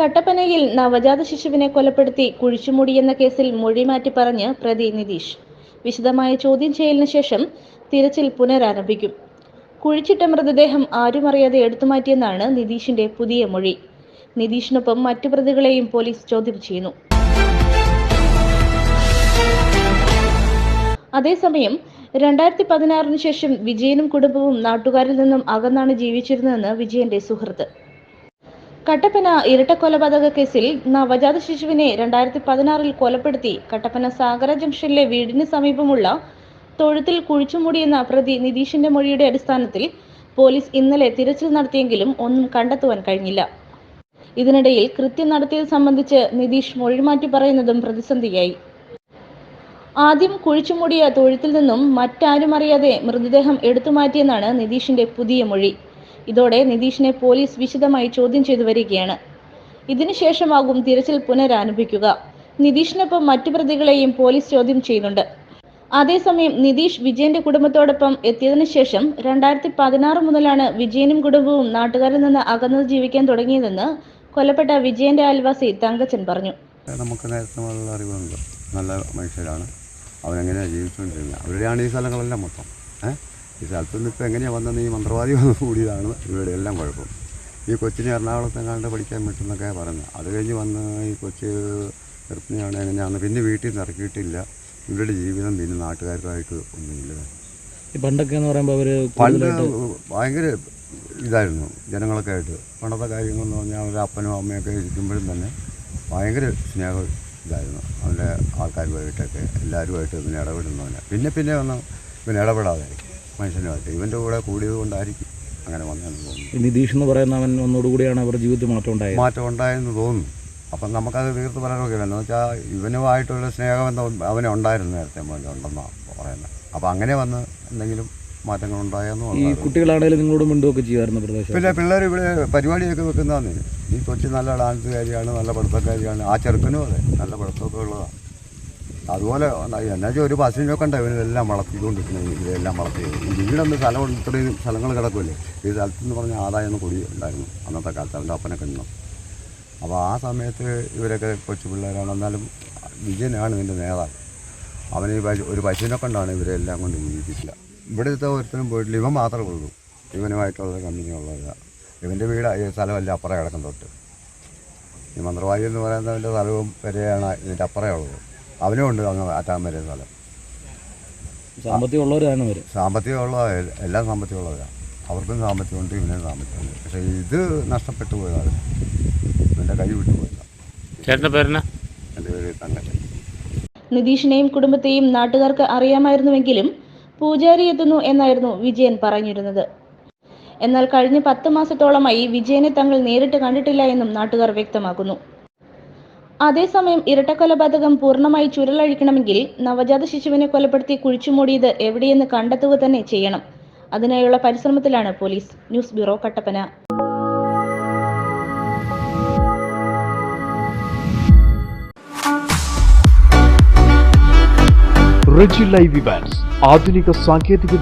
കട്ടപ്പനയിൽ നവജാത ശിശുവിനെ കൊലപ്പെടുത്തി കുഴിച്ചുമൂടിയെന്ന കേസിൽ മൊഴി മാറ്റി പറഞ്ഞ് പ്രതി നിതീഷ്. വിശദമായ ചോദ്യം ചെയ്യലിന് ശേഷം തിരച്ചിൽ പുനരാരംഭിക്കും. കുഴിച്ചിട്ട മൃതദേഹം ആരും അറിയാതെ എടുത്തുമാറ്റിയെന്നാണ് നിതീഷിന്റെ പുതിയ മൊഴി. നിതീഷിനൊപ്പം മറ്റു പ്രതികളെയും പോലീസ് ചോദ്യം ചെയ്യുന്നു. അതേസമയം രണ്ടായിരത്തി പതിനാറിന് ശേഷം വിജയനും കുടുംബവും നാട്ടുകാരിൽ നിന്നും അകന്നാണ് ജീവിച്ചിരുന്നതെന്ന് വിജയന്റെ സുഹൃത്ത്. കട്ടപ്പന ഇരട്ടക്കൊലപാതക കേസിൽ നവജാത ശിശുവിനെ രണ്ടായിരത്തി പതിനാറിൽ കൊലപ്പെടുത്തി കട്ടപ്പന സാഗര ജംഗ്ഷനിലെ വീടിന് സമീപമുള്ള തൊഴുത്തിൽ കുഴിച്ചുമൂടിയെന്ന പ്രതി നിതീഷിന്റെ മൊഴിയുടെ അടിസ്ഥാനത്തിൽ പോലീസ് ഇന്നലെ തിരച്ചിൽ നടത്തിയെങ്കിലും ഒന്നും കണ്ടെത്തുവാൻ കഴിഞ്ഞില്ല. ഇതിനിടയിൽ കൃത്യം നടത്തിയത് സംബന്ധിച്ച് നിതീഷ് മൊഴിമാറ്റി പറയുന്നതും പ്രതിസന്ധിയായി. ആദ്യം കുഴിച്ചുമൂടിയ തൊഴുത്തിൽ നിന്നും മറ്റാരും അറിയാതെ മൃതദേഹം എടുത്തുമാറ്റിയെന്നാണ് നിതീഷിന്റെ പുതിയ മൊഴി. ഇതോടെ നിതീഷിനെ പോലീസ് വിശദമായി ചോദ്യം ചെയ്തു വരികയാണ്. ഇതിനുശേഷമാകും തിരച്ചിൽ പുനരാരംഭിക്കുക. നിതീഷിനൊപ്പം മറ്റു പ്രതികളെയും പോലീസ് ചോദ്യം ചെയ്യുന്നുണ്ട്. അതേസമയം നിതീഷ് വിജയന്റെ കുടുംബത്തോടൊപ്പം എത്തിയതിനു ശേഷം രണ്ടായിരത്തി പതിനാറ് മുതലാണ് വിജയനും കുടുംബവും നാട്ടുകാരിൽ നിന്ന് അകന്നു ജീവിക്കാൻ തുടങ്ങിയതെന്ന് കൊല്ലപ്പെട്ട വിജയന്റെ അയൽവാസി തങ്കച്ചൻ പറഞ്ഞു. നമുക്ക് നേരത്തെ അറിവുണ്ട്. നല്ല മനുഷ്യരാണ്. അവരെങ്ങനെയാണ് ജീവിച്ചുകൊണ്ടിരുന്നത്? അവരുടെയാണ് ഈ സ്ഥലങ്ങളെല്ലാം മൊത്തം. ഏഹ് ഈ സ്ഥലത്ത് നിന്ന് ഇപ്പോൾ എങ്ങനെയാണ് വന്നത് ഈ മന്ത്രവാദി വന്ന് കൂടിയതാണ് ഇവിടെ എല്ലാം കുഴപ്പം. ഈ കൊച്ചിനെ എറണാകുളത്തെങ്ങാണ്ട് കണ്ട് പഠിക്കാൻ പറ്റുമെന്നൊക്കെ പറഞ്ഞു. അത് കഴിഞ്ഞ് വന്ന് ഈ കൊച്ച് ഗർഭിണിയാണ് എങ്ങനെയാണ് പിന്നെ വീട്ടിൽ നിന്ന് ഇറക്കിയിട്ടില്ല. ഇവരുടെ ജീവിതം പിന്നെ നാട്ടുകാരുമായിട്ട് ഒന്നുമില്ല. പണ്ടൊക്കെ എന്ന് പറയുമ്പോൾ അവർ പണ്ട് ഭയങ്കര ഇതായിരുന്നു ജനങ്ങളൊക്കെ ആയിട്ട്. പണ്ടത്തെ കാര്യങ്ങളെന്ന് പറഞ്ഞാൽ അവരുടെ അപ്പനും അമ്മയൊക്കെ ഇരിക്കുമ്പോഴും തന്നെ ഭയങ്കര സ്നേഹം ഇതായിരുന്നു. അവന്റെ ആൾക്കാരുമായിട്ടൊക്കെ എല്ലാവരുമായിട്ട് പിന്നെ ഇടപെടുന്നു പിന്നെ പിന്നെ ഒന്ന് പിന്നെ ഇടപെടാതെ. മനുഷ്യനുമായിട്ട്. ഇവന്റെ കൂടെ കൂടിയത് കൊണ്ടായിരിക്കും അങ്ങനെ വന്നതെന്ന് തോന്നുന്നു. നിതീഷ് എന്ന് പറയുന്ന അവൻ ഒന്നുകൂടിയാണ് അവരുടെ ജീവിതത്തിൽ മാറ്റം ഉണ്ടായത്. മാറ്റം ഉണ്ടായെന്ന് തോന്നുന്നു. അപ്പം നമുക്കത് തീർത്ത് പറയാനൊക്കെ എന്ന് വെച്ചാൽ ഇവനുമായിട്ടുള്ള സ്നേഹം എന്താ അവനെ ഉണ്ടായിരുന്നു നേരത്തെ മുതലേ ഉണ്ടെന്നാണ് പറയുന്നത് അപ്പോൾ അങ്ങനെ വന്ന് എന്തെങ്കിലും മാറ്റങ്ങൾ ഉണ്ടായെന്ന് ഈ കുട്ടികളാണെങ്കിലും നിങ്ങളോട് മിണ്ടുമൊക്കെ ചെയ്യുമായിരുന്നു പ്രദേശം പിന്നെ പിള്ളേർ ഇവിടെ പരിപാടിയൊക്കെ വെക്കുന്നതാണ് ഈ കൊച്ചു നല്ല ഡാൻസുകാരിയാണ് നല്ല പഠിത്തക്കാരിയാണ്. ആ ചെറുക്കനും അതെ നല്ല പഠിത്തമൊക്കെ ഉള്ളതാണ് അതുപോലെ എന്നാ വെച്ചാൽ ഒരു പശുവിനൊക്കെ ഉണ്ട് ഇവരെല്ലാം വളർത്തിക്കൊണ്ടിരിക്കുന്നത്. ഇവരെല്ലാം വളർത്തി. വീടൊന്ന് സ്ഥലം ഇത്രയും സ്ഥലങ്ങൾ കിടക്കുമല്ലേ ഈ സ്ഥലത്ത് നിന്ന് പറഞ്ഞ ആദായം കൂടി ഉണ്ടായിരുന്നു അന്നത്തെ കാലത്ത് അവന്റെ അപ്പനൊക്കെ നിന്നു അപ്പോൾ ആ സമയത്ത് ഇവരൊക്കെ കൊച്ചു പിള്ളേരാണ്. എന്നാലും വിജയനാണ് ഇതിന്റെ നേതാവ്. അവന് ഒരു പശുവിനൊക്കെ കൊണ്ടാണ് ഇവരെല്ലാം കൊണ്ട് ജീവിപ്പിച്ചില്ല ഇവിടുത്തെ ഒരുത്തനും പോയിട്ടില്ല. ഇവൻ മാത്രമേ ഉള്ളൂ. ഇവനുമായിട്ടുള്ള കമ്പനി ഉള്ളതല്ല ഇവന്റെ വീട് സ്ഥലമല്ല അപ്പുറം കിടക്കുന്നതൊട്ട് തൊട്ട്. ഈ മന്ത്രവാദി എന്ന് പറയുന്നവന്റെ സ്ഥലവും വരെയാണ് ഇതിന്റെ അപ്പുറമേ ഉള്ളത്. അവനും ഉണ്ട് അങ്ങ് ആറ്റാൻ വരെ സ്ഥലം. സാമ്പത്തികം ഉള്ളവരാണ് അവർ സാമ്പത്തികമുള്ള എല്ലാം സാമ്പത്തികമുള്ളവരാണ് അവർക്കും സാമ്പത്തികമുണ്ട് ഇവനും സാമ്പത്തികമുണ്ട്. പക്ഷേ ഇത് നഷ്ടപ്പെട്ടു പോയതാണ് ഇവന്റെ കൈ വിട്ടു പോയതാണ് ചേട്ടന്റെ പേരെന്നാ? എന്റെ പേര് തങ്കച്ചൻ നിതീഷിനെയും കുടുംബത്തെയും നാട്ടുകാർക്ക് അറിയാമായിരുന്നുവെങ്കിലും പൂജാരി എത്തുന്നു എന്നായിരുന്നു വിജയൻ പറഞ്ഞിരുന്നത്. എന്നാൽ കഴിഞ്ഞ പത്ത് മാസത്തോളമായി വിജയനെ തങ്ങൾ നേരിട്ട് കണ്ടിട്ടില്ല എന്നും നാട്ടുകാർ വ്യക്തമാക്കുന്നു. അതേസമയം ഇരട്ടക്കൊലപാതകം പൂർണമായി ചുരുളഴിക്കണമെങ്കിൽ നവജാത ശിശുവിനെ കൊലപ്പെടുത്തി കുഴിച്ചുമൂടിയത് എവിടെയെന്ന് കണ്ടെത്തുക തന്നെ ചെയ്യണം. അതിനായുള്ള പരിശ്രമത്തിലാണ് police. News bureau Kattappana. Reji live Evans ആധുനിക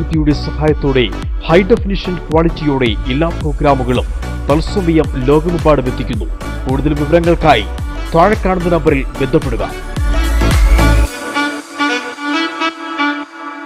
വിദ്യയുടെ സഹായത്തോടെ ഹൈ ഡെഫിനിഷൻ ക്വാളിറ്റിയോടെ എല്ലാ പ്രോഗ്രാമുകളും തത്സമയം ലോകമെമ്പാടും എത്തിക്കുന്നു. കൂടുതൽ വിവരങ്ങൾക്കായി താഴെ കാണുന്ന നമ്പറിൽ ബന്ധപ്പെടുക.